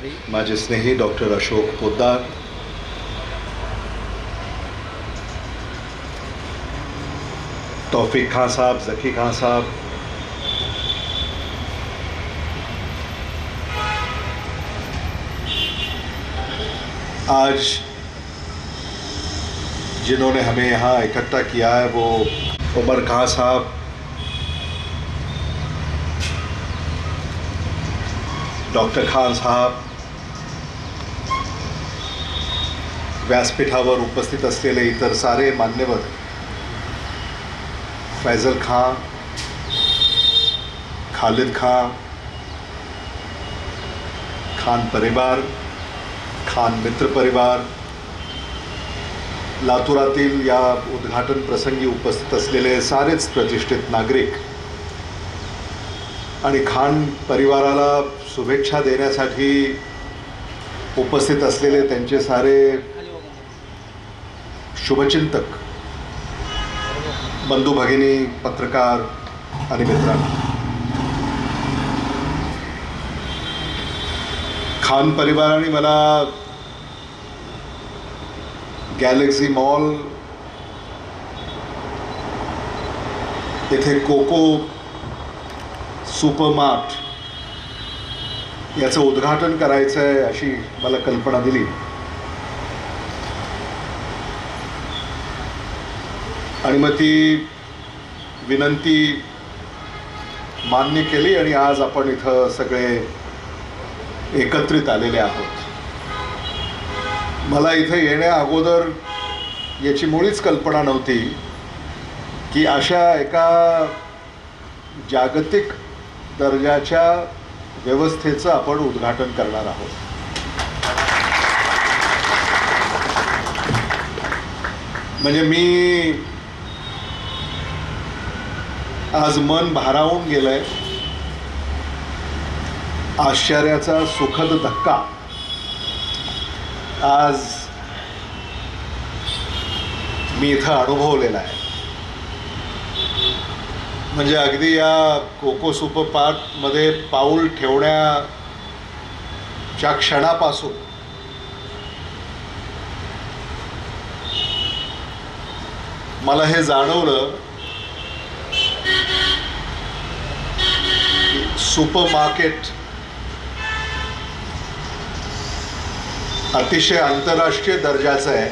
प्रभारी माझे स्नेही डॉक्टर अशोक पोद्दार। तौफिक खां साहब, जकी खां साहब। आज जिन्होंने हमें यहाँ इकट्ठा किया है, वो उमर खां साहब। डॉक्टर खान साहब व्यासपीठावर उपस्थित असलेले इतर सारे मान्यवर फैजल खां खालिद खां खान परिवार खान मित्र परिवार लातूरातील या उद्घाटन प्रसंगी उपस्थित असलेले सारेच प्रतिष्ठित नागरिक आणि खान परिवाराला शुभेच्छा देण्यासाठी उपस्थित असलेले त्यांचे सारे शुभचिंतक बंधू भगिनी पत्रकार आणि मित्रांनो. खान परिवाराने मला गॅलेक्सी मॉल येथे कोको सुपरमार्ट याचं उद्घाटन करायचं आहे अशी मला कल्पना दिली. आणि मग ती विनंती मान्य केली आणि आज आपण इथं सगळे एकत्रित आलेले आहोत. मला इथं येण्या अगोदर याची मुळीच कल्पना नव्हती की अशा एका जागतिक दर्जाच्या व्यवस्थेचं आपण उद्घाटन करणार आहोत. म्हणजे मी आज मन भारावून गेलंय. आश्चर्याचा सुखद धक्का. आज मी इथं अनुभवलेला आहे. म्हणजे अगदी या कोको सुपरपार्कमध्ये पाऊल ठेवण्याच्या क्षणापासून मला हे जाणवलं सुपर मार्केट अतिशय आंतरराष्ट्रीय दर्जाचं आहे.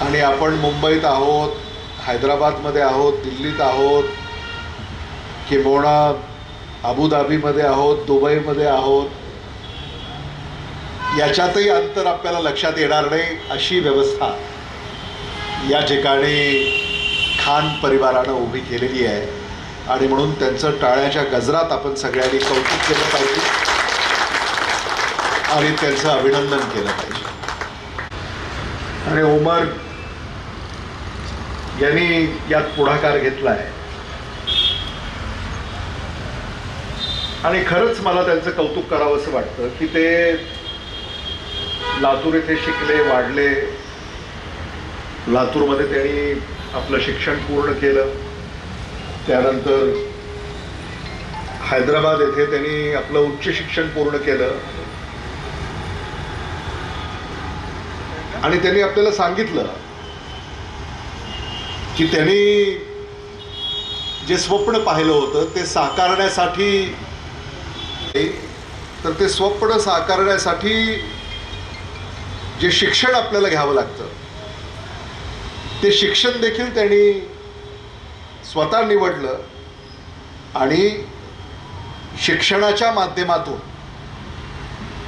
आणि आपण मुंबईत आहोत हैदराबादमध्ये आहोत दिल्लीत आहोत किंबहुना अबुधाबीमध्ये आहोत दुबईमध्ये आहोत. याच्यातही अंतर आपल्याला लक्षात येणार नाही अशी व्यवस्था या ठिकाणी खान परिवारानं उभी केलेली आहे. आणि म्हणून त्यांचं टाळ्याच्या गजरात आपण सगळ्यांनी कौतुक केलं पाहिजे. आणि त्यांचं अभिनंदन केलं पाहिजे. आणि उमर यांनी यात पुढाकार घेतला आहे आणि खरंच मला त्यांचं कौतुक करावं असं वाटतं की ते लातूर येथे शिकले वाढले. लातूरमध्ये त्यांनी आपलं शिक्षण पूर्ण केलं. त्यानंतर हैदराबाद येथे त्यांनी आपलं उच्च शिक्षण पूर्ण केलं. आणि त्यांनी आपल्याला सांगितलं की त्यांनी जे स्वप्न पाहिलं होतं ते साकारण्यासाठी तर ते स्वप्न साकारण्यासाठी जे शिक्षण आपल्याला घ्यावं लागतं ते शिक्षण देखील त्यांनी स्वतः निवडलं आणि शिक्षणाच्या माध्यमातून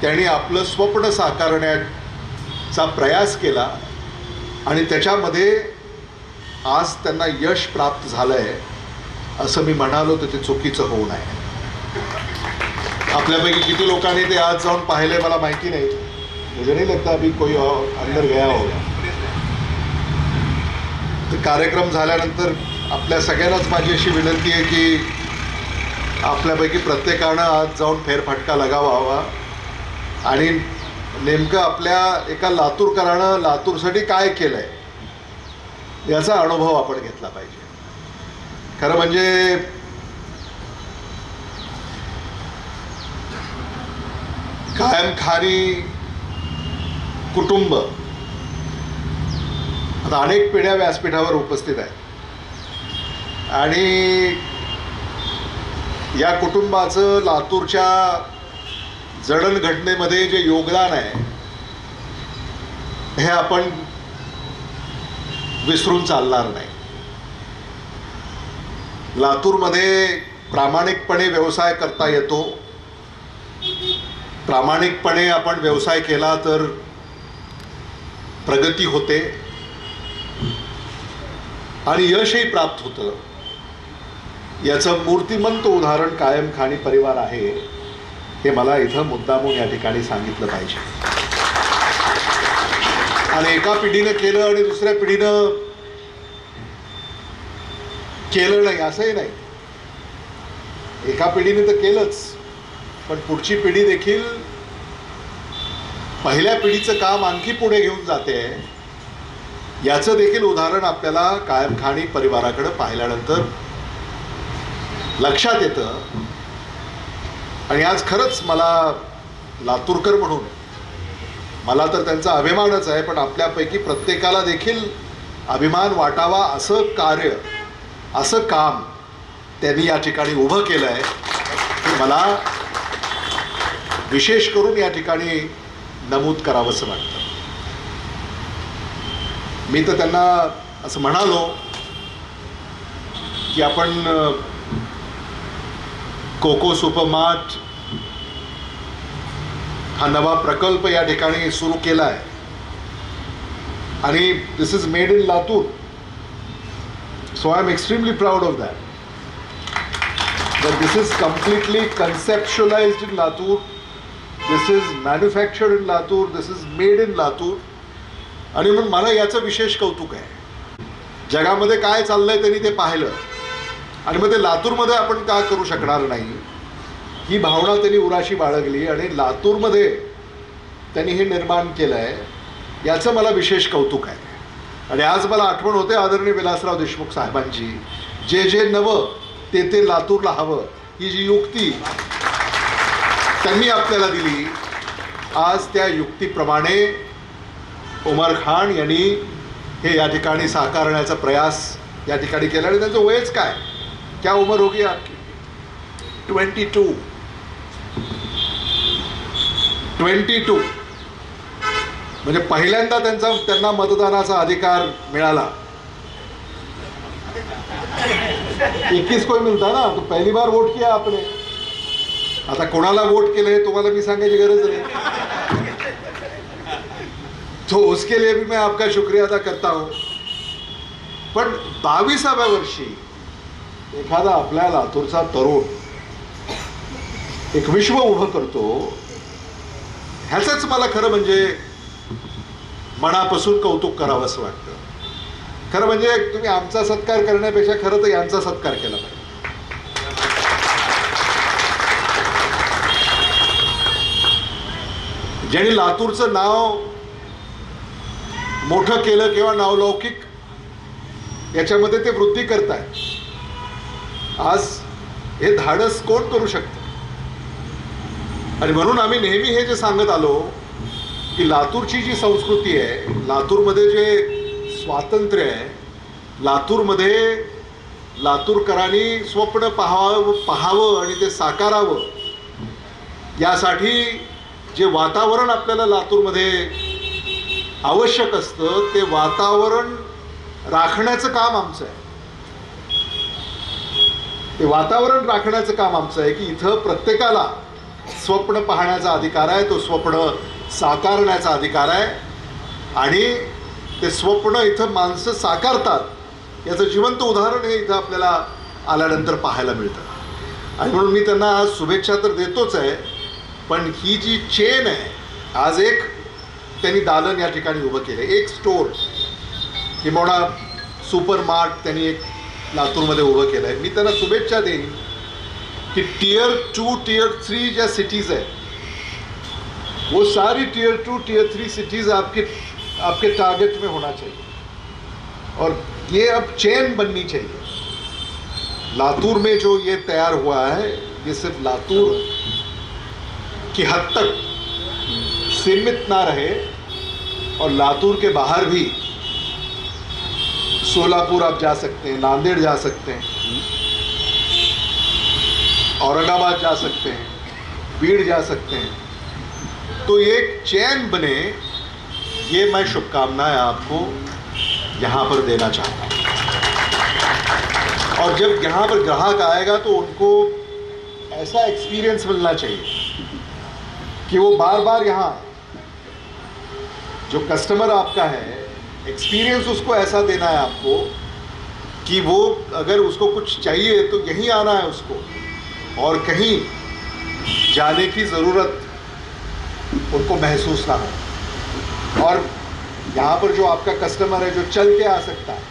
त्यांनी आपलं स्वप्न साकारण्याचा प्रयास केला आणि त्याच्यामध्ये आज त्यांना यश प्राप्त झालं आहे असं मी म्हणालो तर ते चुकीचं होऊ नये. आपल्यापैकी किती लोकांनी ते आज जाऊन पाहिले मला माहिती नाही. मुझे नाही लगता अभी कोई अंदर गया होगा. तर कार्यक्रम झाल्यानंतर आपल्या सगळ्यांनाच माझी अशी विनंती आहे की आपल्यापैकी प्रत्येकानं आज जाऊन फेरफटका लगावा हवा आणि नेमकं आपल्या एका लातूरकरानं लातूरसाठी काय केलं आहे याचा अनुभव आपण घेतला पाहिजे. खरं म्हणजे कायमखारी कुटुंब आता अनेक पिढ्या व्यासपीठावर उपस्थित आहेत. आणि या कुटुंबाचं लातूरच्या जडणघटनेमध्ये जे योगदान आहे हे आपण विसरून चालणार नाही. लातूरमध्ये प्रामाणिकपणे व्यवसाय करता येतो. प्रामाणिकपणे आपण व्यवसाय केला तर प्रगती होते. आणि यशही प्राप्त होतं. याचं मूर्तिमंत उदाहरण कायम खाणी परिवार आहे हे मला इथं मुद्दामून या ठिकाणी सांगितलं पाहिजे. आणि एका पिढीनं केलं आणि दुसऱ्या पिढीनं केलं नाही असंही नाही. एका पिढीने तर केलंच पण पुढची पिढी देखील पहिल्या पिढीचं काम आणखी पुढे घेऊन जाते याचं देखील उदाहरण आपल्याला कायमखाणी परिवाराकडे पाहिल्यानंतर लक्षात येतं. आणि आज खरंच मला लातूरकर म्हणून मला तर त्यांचा अभिमानच आहे पण आपल्यापैकी प्रत्येकाला देखील अभिमान वाटावा असं कार्य असं काम त्यांनी या ठिकाणी उभं केलं आहे हे मला विशेष करून या ठिकाणी नमूद करावंसं वाटतं. मी तर त्यांना असं म्हणालो की आपण कोको सुपरमार्ट हा नवा प्रकल्प या ठिकाणी सुरू केला आहे आणि this is made in Latur. So I am extremely proud of that this is completely completely in Latur. This is is in Latur. This is made in Latur. आणि मग मला याचं विशेष कौतुक आहे. जगामध्ये काय चाललंय त्यांनी ते पाहिलं. आणि मग ते लातूरमध्ये आपण का करू शकणार नाही? ही भावना त्यांनी उराशी बाळगली आणि लातूरमध्ये त्यांनी हे निर्माण केलं आहे याचं मला विशेष कौतुक आहे. आणि आज मला आठवण होते आदरणीय विलासराव देशमुख साहेबांची. जे जे नवं ते ते लातूरला हवं ही जी युक्ती त्यांनी आपल्याला दिली आज त्या युक्तीप्रमाणे उमर खान यांनी हे या ठिकाणी साकारण्याचा प्रयास या ठिकाणी केला आणि त्यांचं वयच काय? क्या उम्र होगी आपकी? Twenty two. Twenty two. म्हणजे पहिल्यांदा त्यांचा त्यांना मतदानाचा अधिकार मिळाला. इक्कीस कोई मिलता ना? तो बार वोट किया आपने. आता कोणाला वोट केलं हे तुम्हाला मी सांगायची गरज नाही. तो उसके लिए भी मैं आपका शुक्रिया अदा करता हूं. पण बावीसाव्या वर्षी एखादा आपल्या लातूरचा तरुण एक विश्व उभं करतो ह्याचंच मला खरं म्हणजे मनापासून कौतुक करावं वाटतं. खरं म्हणजे तुम्ही आमचा सत्कार करण्यापेक्षा खरं तर यांचा सत्कार केला पाहिजे. ज्यांनी लातूरचं नाव मोठं केलं किंवा नावलौकिक याच्यामध्ये ते वृद्धी करतायत. आज हे धाडस कोण करू शकतं? आणि म्हणून आम्ही नेहमी हे जे सांगत आलो की लातूरची जी संस्कृती आहे लातूरमध्ये जे स्वातंत्र्य आहे लातूरमध्ये लातूरकरांनी स्वप्न पाहावं पाहावं आणि ते साकारावं यासाठी जे वातावरण आपल्याला लातूरमध्ये आवश्यक असतं ते वातावरण राखण्याचं काम आमचं आहे. ते वातावरण राखण्याचं काम आमचं आहे की इथं प्रत्येकाला स्वप्न पाहण्याचा अधिकार आहे तो स्वप्न साकारण्याचा अधिकार आहे. आणि ते स्वप्न इथं माणसं साकारतात. याचं जिवंत उदाहरण हे इथं आपल्याला आल्यानंतर पाहायला मिळतं. आणि म्हणून मी त्यांना आज शुभेच्छा तर देतोच आहे पण ही जी चेन आहे आज एक त्यांनी दालन या ठिकाणी उभं केलं. एक स्टोर किंवा सुपर मार्ट त्यांनी एक लातूरमध्ये उभं केलं आहे मी त्यांना शुभेच्छा देईन कि टीयर टू टीयर थ्री ज्या सिटीज़ है वो सारी tier two tier three cities आपके आपके टारगेट में होना चाहिए. और ये अब चेन बननी चाहिए. लातूर में जो ये तैयार हुआ है, ये सिर्फ़ लातूर की हद तक सीमित ना रहे और लातूर के बाहर भी सोलापुर आप जा सकते हैं, नांदेड़ जा सकते हैं, औरंगाबाद जा सकते हैं, बीड़ जा सकते हैं। तो एक चैन बने, ये मैं शुभकामनाएँ आपको यहाँ पर देना चाहता हूँ। और जब यहाँ पर ग्राहक आएगा तो उनको ऐसा एक्सपीरियंस मिलना चाहिए कि वो बार बार यहाँ, जो कस्टमर आपका है एक्सपीरियंस उसको ऐसा देना है आपको कि वो अगर उसको कुछ चाहिए तो यहीं आना है उसको। और कहीं जाने की ज़रूरत उनको महसूस ना हो। और यहाँ पर जो आपका कस्टमर है, जो चल के आ सकता है,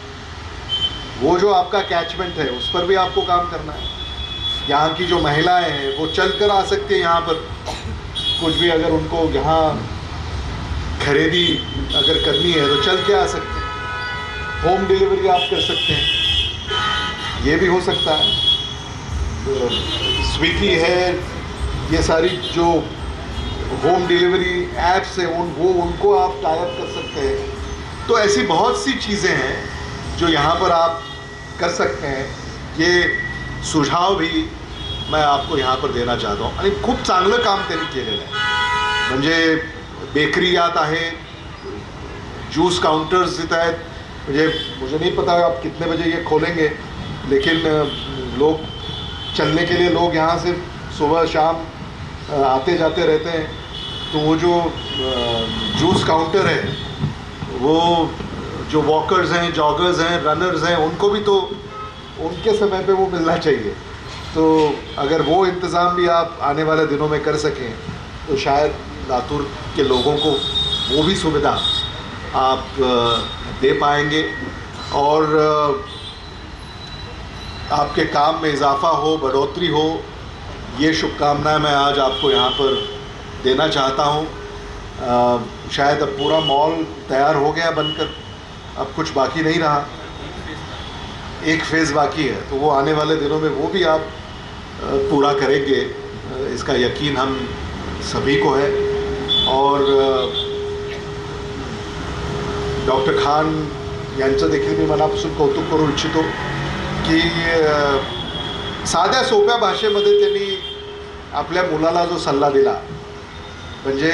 वो जो आपका कैचमेंट है, उस पर भी आपको काम करना है। यहाँ की जो महिलाएँ हैं, वो चल कर आ सकती हैं यहाँ पर। कुछ भी अगर उनको यहाँ खरीदी अगर करनी है तो चल के आ सकते हैं? होम डिलीवरी आप कर सकते हैं। ये भी हो सकता है। स्विगी है, ये सारी जो होम डिलीवरी ऐप्स हैं, उन, वो, उनको आप टाइप कर सकते हैं। तो ऐसी बहुत सी चीज़ें हैं जो यहाँ पर आप कर सकते हैं। ये सुझाव भी मैं आपको यहाँ पर देना चाहता हूँ। आणि खूप चांगलं काम त्यांनी केलेलं आहे। म्हणजे बेकरीयात आहे. जूस काउंटर्स जित आहेत मुझे मुझे नहीं पता आप कितने बजे ये खोलेंगे, लेकिन लोग, चलने के लिए लोग यहाँ से सुबह, शाम आते जाते रहते हैं. तो वो जो जूस काउंटर है, वो, जो वॉकर्स हैं जॉगर्स हैं रनर्स हैं, उनको भी तो उनके समय पे वो मिलना चाहिए. तो अगर वो इंतज़ाम भी आप आने वाले दिनों में कर सकें तो शायद लातूर के लोगों को वो भी सुविधा आप दे पाएँगे। और आपके काम में इजाफा हो, बढ़ोतरी हो, ये शुभकामनाएँ मैं आज आपको यहाँ पर देना चाहता हूँ। शायद अब पूरा मॉल तैयार हो गया बनकर, अब कुछ बाकी नहीं रहा। एक फ़ेज़ बाकी है तो वो आने वाले दिनों में वो भी आप पूरा करेंगे। इसका यकीन हम सभी को है। और डॉक्टर खान यांचं देखील मी मनापासून कौतुक करू इच्छितो की साध्या सोप्या भाषेमध्ये त्यांनी आपल्या मुलाला जो सल्ला दिला म्हणजे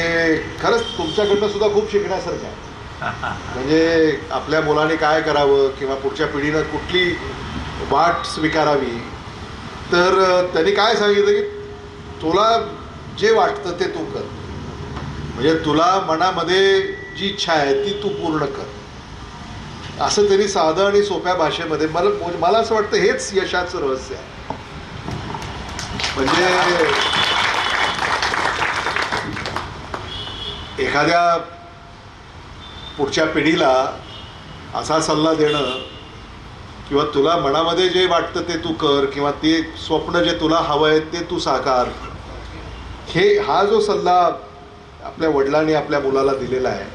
खरंच तुमच्याकडनं सुद्धा खूप शिकण्यासारखं आहे. म्हणजे आपल्या मुलाने काय करावं किंवा पुढच्या पिढीनं कुठली वाट स्वीकारावी तर त्यांनी काय सांगितलं की तुला जे वाटतं ते तू कर. म्हणजे तुला मनामध्ये जी इच्छा आहे ती तू पूर्ण कर. असं त्यांनी साधं आणि सोप्या भाषेमध्ये मला मला असं वाटतं हेच यशाचं रहस्य आहे. म्हणजे एखाद्या पुढच्या पिढीला असा सल्ला देणं किंवा तुला मनामध्ये जे वाटतं ते तू कर किंवा ते स्वप्न जे तुला हवं आहे ते तू साकार हे हा जो सल्ला आपल्या वडिलांनी आपल्या मुलाला दिलेला आहे.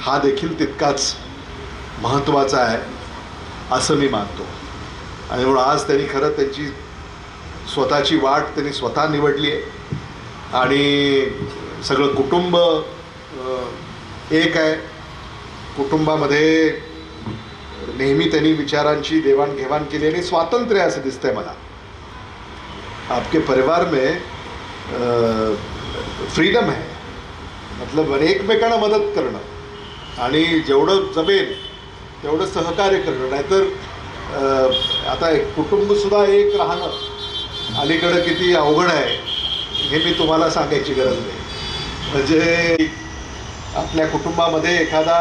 हा देखील तितकाच महत्त्वाचा आहे असं मी मानतो. आणि म्हणून आज त्यांनी खरं त्यांची स्वतःची वाट त्यांनी स्वतः निवडली आहे. आणि सगळं कुटुंब एक आहे. कुटुंबामध्ये नेहमी त्यांनी विचारांची देवाणघेवाण केली आणि स्वातंत्र्य असं दिसतंय मला. आपके परिवार में फ्रीडम आहे. मतलब एकमेकांना मदत करणं. आणि जेवढं जमेल तेवढं सहकार्य करणं. नाहीतर आता एक कुटुंबसुद्धा एक राहणं अलीकडं किती अवघड आहे हे मी तुम्हाला सांगायची गरज नाही. म्हणजे आपल्या कुटुंबामध्ये एखादा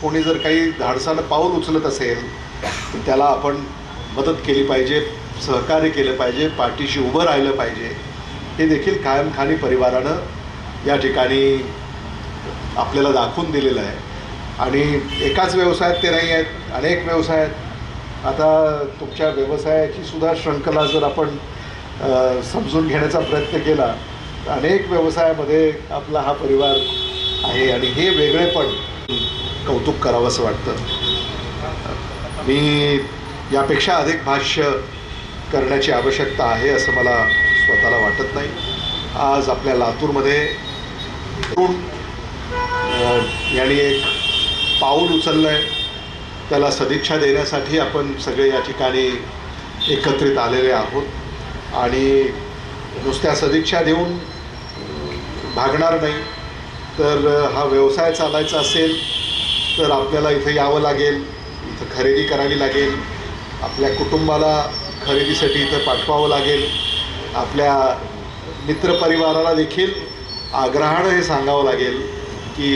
कोणी जर काही धाडसानं पाऊल उचलत असेल तर त्याला आपण मदत केली पाहिजे सहकार्य केलं पाहिजे पाठीशी उभं राहिलं पाहिजे हे देखील कायमखानी परिवारानं या ठिकाणी आपल्याला दाखवून दिलेलं आहे. आणि एकाच व्यवसायात ते नाही आहेत अनेक व्यवसाय आहेत आता तुमच्या व्यवसायाची सुद्धा श्रृंखला जर आपण समजून घेण्याचा प्रयत्न केला तर अनेक व्यवसायामध्ये आपला हा परिवार आहे आणि हे वेगळेपण कौतुक करावं असं वाटतं. मी यापेक्षा अधिक भाष्य करण्याची आवश्यकता आहे असं मला स्वतःला वाटत नाही. आज आपल्या लातूरमध्ये तरुण यांनी एक पाऊल उचललं आहे त्याला सदिच्छा देण्यासाठी आपण सगळे या ठिकाणी एकत्रित आलेले आहोत. आणि नुसत्या सदिच्छा देऊन भागणार नाही. तर हा व्यवसाय चालायचा असेल तर आपल्याला इथं यावं लागेल इथं खरेदी करावी लागेल. आपल्या कुटुंबाला खरेदीसाठी इथं पाठवावं लागेल. आपल्या मित्रपरिवाराला देखील आग्रहानं हे सांगावं लागेल की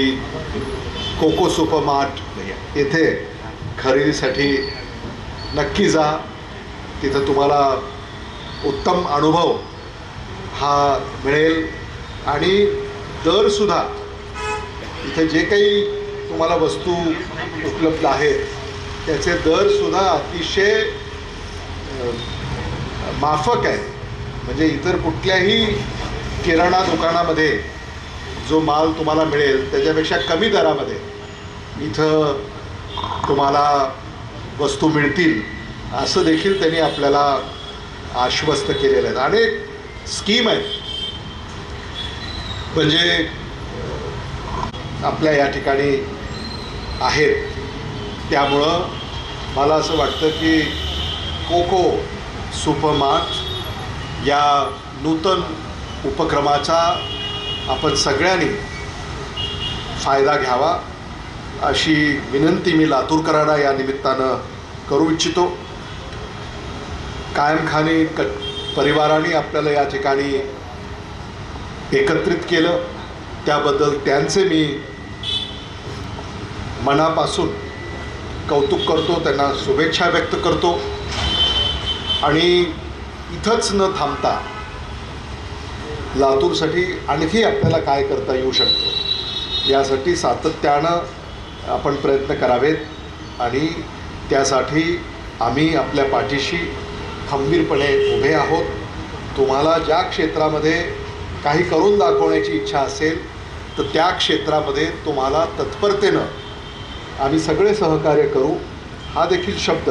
कोको सुपर मार्ट येथे खरेदीसाठी नक्की जा. तिथं तुम्हाला उत्तम अनुभव हा मिळेल. आणि दरसुद्धा इथे जे काही तुम्हाला वस्तू उपलब्ध आहेत त्याचे दरसुद्धा अतिशय माफक आहे म्हणजे इतर कुठल्याही किराणा दुकानामध्ये जो माल तुम्हाला मिळेल त्याच्यापेक्षा कमी दरामध्ये इथं तुम्हाला वस्तू मिळतील असं देखील त्यांनी आपल्याला आश्वस्त केलेलं आहे. अनेक स्कीम आहेत. म्हणजे आपल्या या ठिकाणी आहेत. त्यामुळं मला असं वाटतं की कोको सुपरमार्ट या नूतन उपक्रमाचा आपण सगळ्यांनी फायदा घ्यावा अशी विनंती मी लातूरकरांना या निमित्तानं करू इच्छितो. कायमखानी क परिवाराने आपल्याला या ठिकाणी एकत्रित केलं. त्याबद्दल त्यांचे मी मनापासून कौतुक करतो त्यांना शुभेच्छा व्यक्त करतो. आणि इथंच न थांबता लातूरसाठी आणखी आपल्याला काय करता येऊ शकतं? यासाठी सातत्यानं आपण प्रयत्न करावेत आणि त्यासाठी आम्ही आपल्या पाठीशी खंबीरपणे उभे आहोत. तुम्हाला ज्या क्षेत्रामध्ये काही करून दाखवण्याची इच्छा असेल तर त्या क्षेत्रामध्ये तुम्हाला तत्परतेनं आम्ही सगळे सहकार्य करू. हा देखील शब्द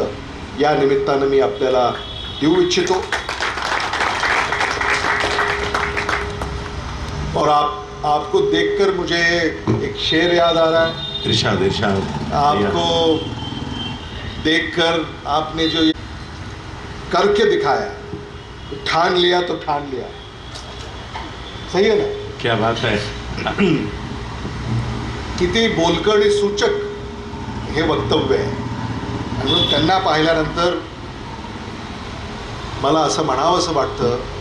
या निमित्तानं मी आपल्याला देऊ इच्छितो. और आप आपको देखकर मुझे एक शेर याद आ रहा है। इरशाद इरशाद आपको देखकर आपने जो करके दिखाया ठान लिया तो ठान लिया। सही है ना? क्या बात है? किती बोलकं आणि सूचक हे वक्तव्य आहे आणि म्हणून त्यांना पाहिल्यानंतर मला असं म्हणावंसं वाटतं कि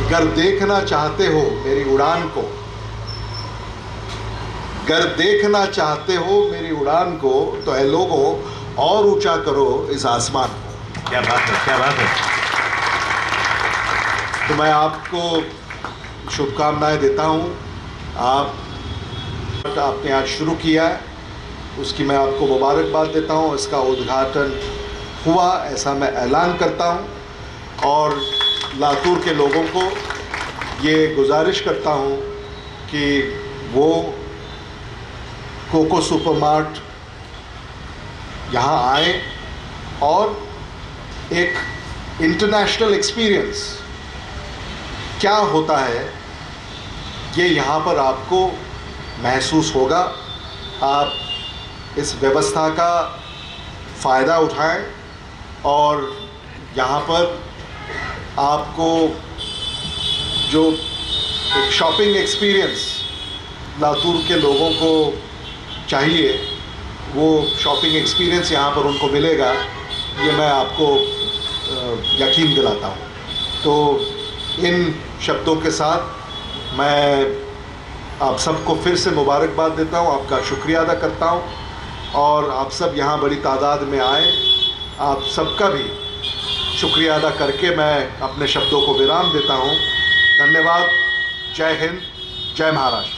गर देखना चाहते हो मेरी उड़ान को। गर देखना चाहते हो मेरी उड़ान को तो ऐ लोगों, और ऊँचा करो इस आसमान को। क्या बात है, क्या बात है। तो मैं आपको शुभकामनाएँ देता हूँ। आप, आपने आज शुरू किया है। उसकी मैं आपको मुबारकबाद देता हूँ। इसका उद्घाटन हुआ, ऐसा मैं ऐलान करता हूँ। और लातूर के लोगों को ये गुजारिश करता हूँ कि वो कोको सुपरमार्ट यहाँ आए और एक इंटरनेशनल एक्सपीरियंस क्या होता है, ये यहाँ पर आपको महसूस होगा। आप इस व्यवस्था का फ़ायदा उठाएँ और यहाँ पर आपको जो एक शॉपिंग एक्सपीरियंस लातूर के लोगों को चाहिए, वो शॉपिंग एक्सपीरियंस यहाँ पर उनको मिलेगा, ये मैं आपको यकीन दिलाता हूँ। तो इन शब्दों के साथ मैं आप सबको फिर से मुबारकबाद देता हूँ, आपका शुक्रिया अदा करता हूँ। और आप सब यहाँ बड़ी तादाद में आए, आप सबका भी शुक्रिया अदा करके मैं अपने शब्दों को विराम देता हूँ। धन्यवाद। जय हिंद। जय महाराष्ट्र।